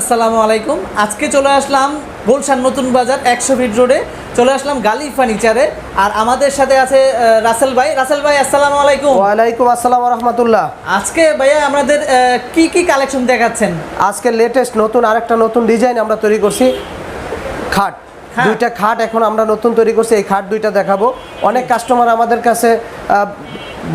আসসালামু আলাইকুম। আজকে চলে আসলাম গুলশান নতুন বাজার একশো ফিট রোডে। চলে আসলাম গালি ফার্নিচারে। আর আমাদের সাথে আছে রাসেল ভাই। রাসেল ভাই আসসালামু আলাইকুম। ওয়ালাইকুম আসসালাম রহমতুল্লাহ। আজকে ভাইয়া আমাদের কি কি কালেকশন দেখাচ্ছেন? আজকে লেটেস্ট নতুন আরেকটা নতুন ডিজাইন আমরা তৈরি করছি। খাট। দুইটা খাট এখন আমরা নতুন তৈরি করছি। এই খাট দুইটা দেখাবো। অনেক কাস্টমার আমাদের কাছে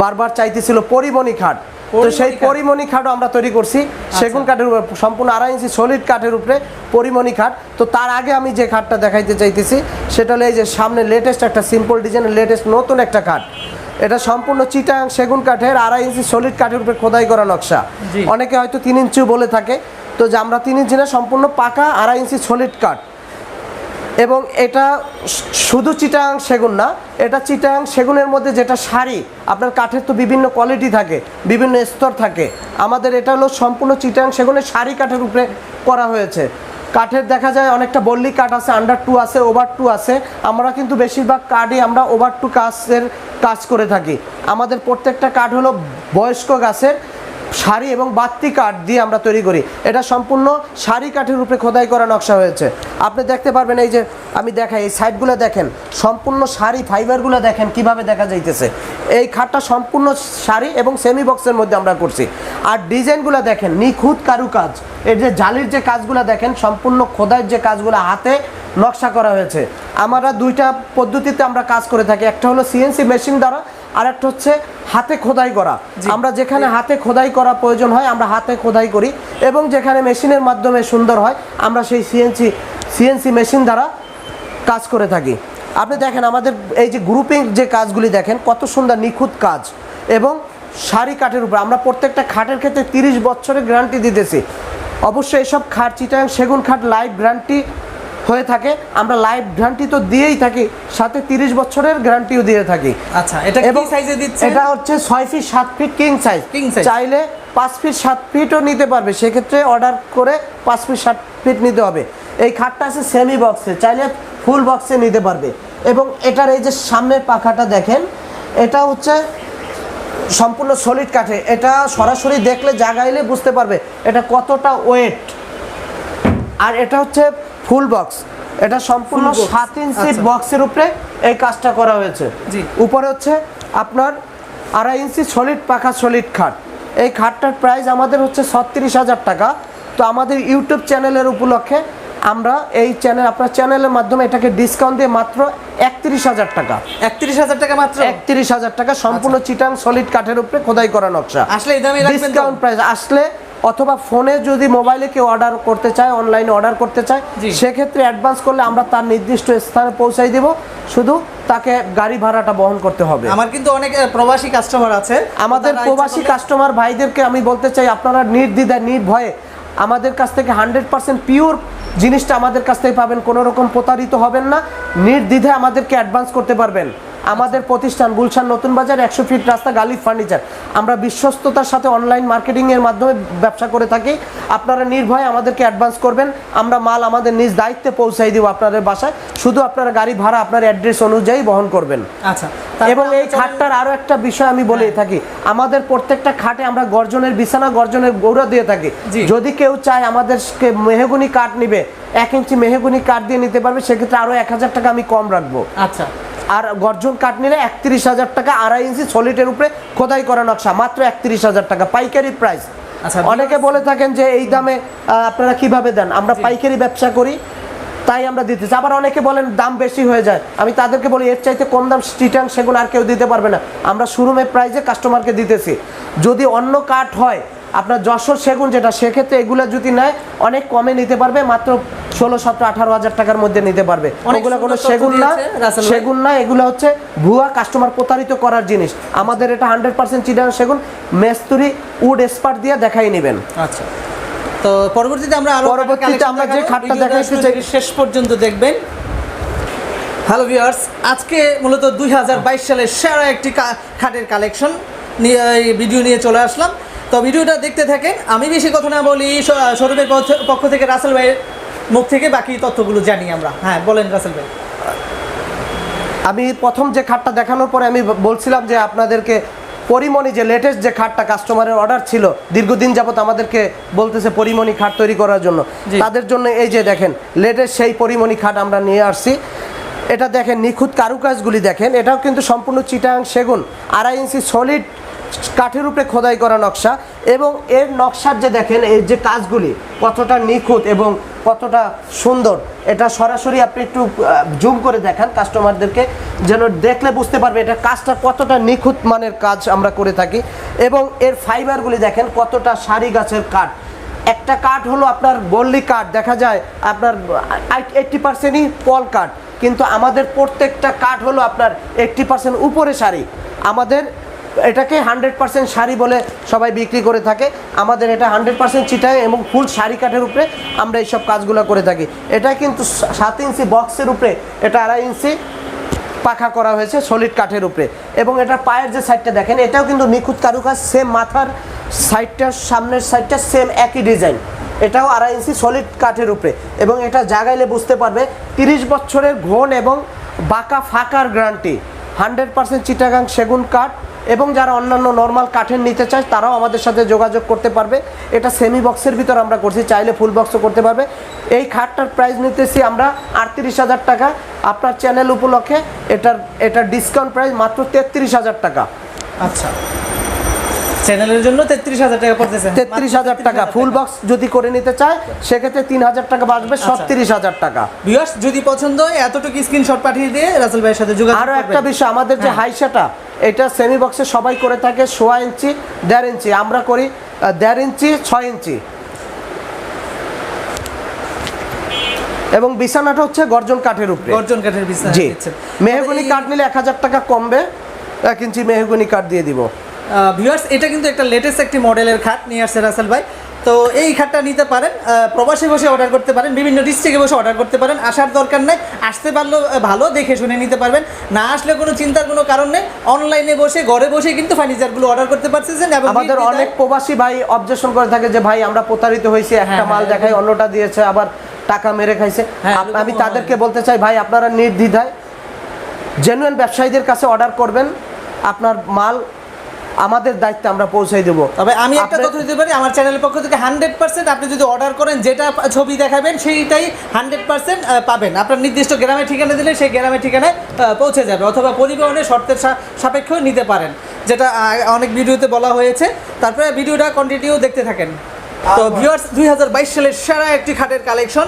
বারবার চাইতেছিল পরিমণি খাট। তো সেই। পরিমণি খাটও আমরা তৈরি করছি। সেগুন কাঠের উপরে সম্পূর্ণ আড়াই ইঞ্চি সলিড কাঠের উপরে পরিমণি খাট। তো তার আগে আমি যে খাটটা দেখাইতে চাইতেছি সেটা হলো এই যে সামনে লেটেস্ট একটা সিম্পল ডিজাইনের লেটেস্ট নতুন একটা খাট। এটা সম্পূর্ণ চিটাং সেগুন কাঠের আড়াই ইঞ্চি সলিড কাঠের উপরে খোদাই করা নকশা। অনেকে হয়তো তিন ইঞ্চিও বলে থাকে। তো যে আমরা তিন ইঞ্চি না সম্পূর্ণ পাকা আড়াই ইঞ্চি সলিড কাঠ। এবং এটা শুধু চিটাং সেগুন না, এটা চিটাং সেগুনের মধ্যে যেটা শাড়ি, আপনার কাঠের তো বিভিন্ন কোয়ালিটি থাকে, বিভিন্ন স্তর থাকে। আমাদের এটা হলো সম্পূর্ণ চিটাং সেগুনের শাড়ি কাঠের উপরে করা হয়েছে। কাঠের দেখা যায় অনেকটা বল্লি কাঠ আছে আন্ডার টু আছে ওভার টু আছে। আমরা কিন্তু বেশিরভাগ কাঠই আমরা ওভার টু কাজের কাজ করে থাকি। আমাদের প্রত্যেকটা কাঠ হলো বয়স্ক গাছের শাড়ি এবং বাত্তি কাঠ দিয়ে আমরা তৈরি করি। এটা সম্পূর্ণ শাড়ি কাঠের উপরে খোদাই করা নকশা হয়েছে। আপনি দেখতে পারবেন এই যে, আমি দেখাই, এই সাইডগুলো দেখেন, সম্পূর্ণ শাড়ি ফাইবারগুলো দেখেন কীভাবে দেখা যাইতেছে। এই খাটটা সম্পূর্ণ শাড়ি এবং সেমি বক্সের মধ্যে আমরা করছি। আর ডিজাইনগুলো দেখেন, নিখুঁত কারুকাজ। এর যে জালির যে কাজগুলো দেখেন, সম্পূর্ণ খোদাইয়ের যে কাজগুলো হাতে নকশা করা হয়েছে। আমরা দুইটা পদ্ধতিতে আমরা কাজ করে থাকি। একটা হলো সিএনসি মেশিন দ্বারা আর একটা হচ্ছে হাতে খোদাই করা। আমরা যেখানে হাতে খোদাই করা প্রয়োজন হয় আমরা হাতে খোদাই করি এবং যেখানে মেশিনের মাধ্যমে সুন্দর হয় আমরা সেই সিএনসি সিএনসি মেশিন দ্বারা কাজ করে থাকি। আপনি দেখেন আমাদের এই যে গ্রুপিং যে কাজগুলি দেখেন কত সুন্দর নিখুঁত কাজ এবং শাড়ি কাঠের উপর। আমরা প্রত্যেকটা খাটের ক্ষেত্রে তিরিশ বছরের গ্যারান্টি দিতেছি। অবশ্যই এসব খাট চিটাং সেগুন খাট লাইভ গ্যারান্টি হয়ে থাকে আমরা লাইভ গ্যারান্টি তো দিয়েই থাকি সাথে তিরিশ বছরের গ্যারান্টিও দিয়ে থাকি। আচ্ছা এটা কি সাইজে দিচ্ছে? এটা হচ্ছে ছয় ফিট সাত ফিট কিং সাইজ। চাইলে পাঁচ ফিট সাত ফিটও নিতে পারবে সেক্ষেত্রে অর্ডার করে পাঁচ ফিট সাত ফিট নিতে হবে। এই খাটটা আছে সেমি বক্সে চাইলে ফুল বক্সে নিতে পারবে। এবং এটার এই যে সামনের পাখাটা দেখেন এটা হচ্ছে সম্পূর্ণ সলিড কাঠে এটা সরাসরি দেখলে জাগাইলে বুঝতে পারবে এটা কতটা ওয়েট আর এটা হচ্ছে ফুল বক্স। এটা সম্পূর্ণ সাত ইঞ্চি আচ্ছা। বক্সের উপরে এই কাজটা করা হয়েছে। জি। উপরে হচ্ছে আপনার আড়াই ইঞ্চি সলিড পাখা সলিড খাট। এই খাটটার প্রাইস আমাদের হচ্ছে ছত্রিশ হাজার টাকা। তো আমাদের ইউটিউব চ্যানেলের উপলক্ষে আমরা এই চ্যানেল আপনার চ্যানেলের মাধ্যমে এটাকে ডিসকাউন্ট দিয়ে মাত্র একত্রিশ হাজার টাকা। একত্রিশ হাজার টাকা মাত্র? একত্রিশ হাজার টাকা সম্পূর্ণ চিটাং সলিড কাঠের উপরে খোদাই করা নকশা। আসলে? ডিসকাউন্ট প্রাইস আসলে অথবা ফোনে যদি মোবাইলে কেউ অর্ডার করতে চায় অনলাইনে অর্ডার করতে চায় সেক্ষেত্রে অ্যাডভান্স করলে আমরা তার নির্দিষ্ট স্থানে পৌঁছাই দেব। শুধু তাকে গাড়ি ভাড়াটা বহন করতে হবে। আমার কিন্তু অনেক প্রবাসী কাস্টমার আছে। আমাদের প্রবাসী কাস্টমার ভাইদেরকে আমি বলতে চাই আপনারা নির্দ্বিধায় নির্ভয়ে আমাদের কাছ থেকে হান্ড্রেড পার্সেন্ট পিওর জিনিসটা আমাদের কাছ থেকে পাবেন কোনো রকম প্রতারিত হবেন না। নির্দ্বিধায় আমাদেরকে অ্যাডভান্স করতে পারবেন। আমাদের প্রতিষ্ঠান গুলশান নতুন বাজার একশো ফিট রাস্তা গালিব ফার্নিচার আমরা বিশ্বস্ততার সাথে অনলাইন মার্কেটিংয়ের মাধ্যমে ব্যবসা করে থাকি। আপনারা নির্ভয়ে আমাদেরকে অ্যাডভান্স করবেন। আমরা মাল আমাদের নিজ দায়িত্বে পৌঁছাই দিব আপনাদের বাসায়। শুধু আপনারা গাড়ি ভাড়া আপনার অ্যাড্রেস অনুযায়ী বহন করবেন। আচ্ছা এবং এই খাটটার আরও একটা বিষয় আমি বলেই থাকি। আমাদের প্রত্যেকটা খাটে আমরা গর্জনের বিছানা গর্জনের গৌরা দিয়ে থাকি। যদি কেউ চায় আমাদেরকে মেহগুনি কাঠ নিবে এক ইঞ্চি মেহগুনি কাঠ দিয়ে নিতে পারবে সেক্ষেত্রে আরও এক হাজার টাকা আমি কম রাখব। আচ্ছা। আর গর্জন কাঠ নিলে একত্রিশ হাজার টাকা আড়াই ইঞ্চি সলিটের উপরে খোদাই করা নকশা মাত্র একত্রিশ হাজার টাকা পাইকারি প্রাইস আচ্ছা, অনেকে বলে থাকেন যে এই দামে আপনারা কীভাবে দেন? আমরা পাইকারি ব্যবসা করি তাই আমরা দিতেছি আবার অনেকে বলেন দাম বেশি হয়ে যায়। আমি তাদেরকে বলি এর চাইতে কম দাম স্ট্রিটাং সেগুলো আর কেউ দিতে পারবে না। আমরা শোরুমে প্রাইজে কাস্টমারকে দিতেছি। যদি অন্য কাঠ হয় আপনার যশোর সেগুন যেটা সেক্ষেত্রে এগুলো যদি নেয় অনেক কমে নিতে পারবে মাত্র ষোলো সতেরো আঠারো হাজার টাকার মধ্যে নিতে পারবে। ওগুলো কোনো সেগুন না। সেগুন না এগুলো হচ্ছে ভুয়া কাস্টমার প্রতারিত করার জিনিস। আমাদের এটা হান্ড্রেড পার্সেন্ট চিটাং সেগুন মেস্তুরি উড এক্সপার্ট দিয়ে দেখাই নেবেন। আচ্ছা। তো পরবর্তীতে আমরা আরও পরবর্তীতে আমরা যে খাটটা দেখাইতে চাই- শেষ পর্যন্ত দেখবেন। হ্যালো ভিউয়ার্স আজকে মূলত দুই হাজার বাইশ সালের সেরা একটি খাটের কালেকশন নিয়ে এই ভিডিও নিয়ে চলে আসলাম। তো ভিডিওটা দেখতে থাকেন। আমি বেশি কথা না বলি শোরুমের পক্ষ থেকে রাসেল ভাইয়ের মুখ থেকে বাকি তথ্যগুলো জানি আমরা। হ্যাঁ বলেন রাসেল ভাই। আমি প্রথম যে খাটটা দেখানোর পরে আমি বলছিলাম যে আপনাদেরকে পরিমণি যে লেটেস্ট যে খাটটা কাস্টমারের অর্ডার ছিল দীর্ঘদিন যাবত আমাদেরকে বলতেছে পরিমণি খাট তৈরি করার জন্য। তাদের জন্য এই যে দেখেন লেটেস্ট সেই পরিমণি খাট আমরা নিয়ে আসছি। এটা দেখেন নিখুঁত কারুকাজগুলি দেখেন। এটাও কিন্তু সম্পূর্ণ চিটাং সেগুন আড়াই ইঞ্চি সলিড কাঠের উপরে খোদাই করা নকশা এবং এর নকশার যে দেখেন, এই যে কাজগুলি কতটা নিখুঁত এবং কতটা সুন্দর, এটা সরাসরি আপনি একটু জুম করে দেখান কাস্টমারদেরকে যেন দেখলে বুঝতে পারবে এটা কাজটা কতটা নিখুঁত মানের কাজ আমরা করে থাকি। এবং এর ফাইবারগুলি দেখেন কতটা সারি গাছের কাঠ। একটা কাঠ হলো আপনার বল্লি কাঠ, দেখা যায় আপনার এইটটি পার্সেন্টই পল কাঠ। কিন্তু আমাদের প্রত্যেকটা কাঠ হলো আপনার এইটটি পার্সেন্ট উপরে শাড়ি আমাদের এটাকে হান্ড্রেড পার্সেন্ট শাড়ি বলে সবাই বিক্রি করে থাকে। আমাদের এটা হান্ড্রেড পার্সেন্ট চিটায় এবং ফুল শাড়ি কাঠের উপরে আমরা এইসব কাজগুলো করে থাকি। এটা কিন্তু সাত ইঞ্চি বক্সের উপরে, এটা আড়াই ইঞ্চি পাখা করা হয়েছে সলিড কাঠের উপরে। এবং এটা পায়ের যে সাইডটা দেখেন, এটাও কিন্তু নিখুঁত কারুকাজ সেম মাথার সাইডটার সামনের সাইডটা সেম একই ডিজাইন এটাও আড়াই ইঞ্চি সলিড কাঠের উপরে। এবং এটা জাগাইলে বুঝতে পারবে, তিরিশ বছরের ঘন এবং বাঁকা ফাঁকার গ্যারান্টি। হান্ড্রেড পার্সেন্ট চিটাগাং সেগুন কাঠ এবং যারা অন্যান্য নর্মাল কাঠের নিতে চায়, তারাও আমাদের সাথে যোগাযোগ করতে পারবে। এটা সেমি বক্সের ভিতর আমরা করছি, চাইলে ফুল বক্সও করতে পারবে। এই খাটটার প্রাইস নিতেছি আমরা আটত্রিশ হাজার টাকা। আপনার চ্যানেল উপলক্ষে এটার এটার ডিসকাউন্ট প্রাইস মাত্র তেত্রিশ হাজার টাকা। আচ্ছা। চ্যানেলের জন্য তেত্রিশ হাজার টাকা পড়তেছে। তেত্রিশ হাজার টাকা ফুল বক্স যদি করে নিতে চায় সেক্ষেত্রে তিন হাজার টাকা বাঁচবে ছত্রিশ হাজার টাকা। ভিউয়ার্স যদি পছন্দ হয় এতটুকু স্ক্রিনশট পাঠিয়ে দিয়ে রাসেল ভাইয়ের সাথে যোগাযোগ আরও একটা বিষয় আমাদের যে হ্যাঁ। হাইসাটা এটা সেমি বক্সে সবাই করে থাকে সোয়া ইঞ্চি দেড় ইঞ্চি। আমরা করি দেড় ইঞ্চি ছয় ইঞ্চি। এবং বিছানাটা হচ্ছে গর্জন কাঠের উপরে। গর্জন কাঠের বিছানা জি। মেহগুনি কাঠ নিলে এক হাজার টাকা কমবে এক ইঞ্চি মেহগুনি কাঠ দিয়ে দিব। ভিউয়ার্স এটা কিন্তু একটা লেটেস্ট একটি মডেলের খাট নিয়ে আসছে রাসেল ভাই। তো এই খাটটা নিতে পারেন প্রবাসে বসে অর্ডার করতে পারেন বিভিন্ন ডিস্ট্রিক্টে বসে অর্ডার করতে পারেন আসার দরকার নেই আসতে পারলেও ভালো দেখে শুনে নিতে পারবেন। না আসলে কোনো চিন্তার কোনো কারণ নেই অনলাইনে বসে ঘরে বসে কিন্তু ফার্নিচারগুলো অর্ডার করতে পারতেছেন এবং আমাদের অনেক প্রবাসী ভাই অবজেকশন করে থাকে যে ভাই আমরা প্রতারিত হয়েছি একটা হ্যাঁ, মাল হ্যাঁ, দেখাই অন্যটা দিয়েছে আবার টাকা মেরে খাইছে। হ্যাঁ, আমি তাদেরকে বলতে চাই ভাই আপনারা নির্দ্বিধায় জেনুইন ব্যবসায়ীদের কাছে অর্ডার করবেন। আপনার মাল আমাদের দায়িত্বে আমরা পৌঁছে দেবো। তবে আমি একটা কথা দিতে পারি আমার চ্যানেলের পক্ষ থেকে হান্ড্রেড পার্সেন্ট আপনি যদি অর্ডার করেন যেটা ছবি দেখাবেন সেইটাই হান্ড্রেড পার্সেন্ট পাবেন। আপনার নির্দিষ্ট গ্রামের ঠিকানা দিলে সেই গ্রামের ঠিকানায় পৌঁছে যাবে অথবা পরিবহনের শর্তের সাপেক্ষেও নিতে পারেন যেটা অনেক ভিডিওতে বলা হয়েছে। তারপরে ভিডিওটা কন্টিনিউ দেখতে থাকেন। তো ভিউয়ার্স দুই হাজার বাইশ সালের সেরা একটি খাটের কালেকশন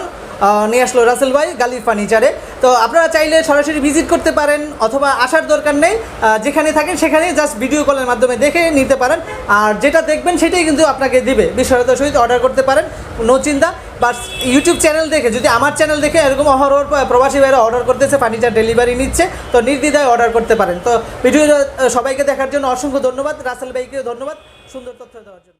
নিয়ে আসলো রাসেল ভাই গালির ফার্নিচারে। তো আপনারা চাইলে সরাসরি ভিজিট করতে পারেন অথবা আসার দরকার নেই। যেখানে থাকেন সেখানে জাস্ট ভিডিও কলের মাধ্যমে দেখে নিতে পারেন। আর যেটা দেখবেন সেটাই কিন্তু আপনাকে দিবে। বিশ্বরতার সহিত অর্ডার করতে পারেন নো চিন্তা। বা ইউটিউব চ্যানেল দেখে, যদি আমার চ্যানেল দেখে এরকম অহরহ প্রবাসী ভাইরা অর্ডার করতেছে ফার্নিচার ডেলিভারি নিচ্ছে, তো নির্দ্বিধায় অর্ডার করতে পারেন। তো ভিডিও সবাইকে দেখার জন্য অসংখ্য ধন্যবাদ। রাসেল ভাইকে ধন্যবাদ। সুন্দর তথ্য দেওয়ার জন্য।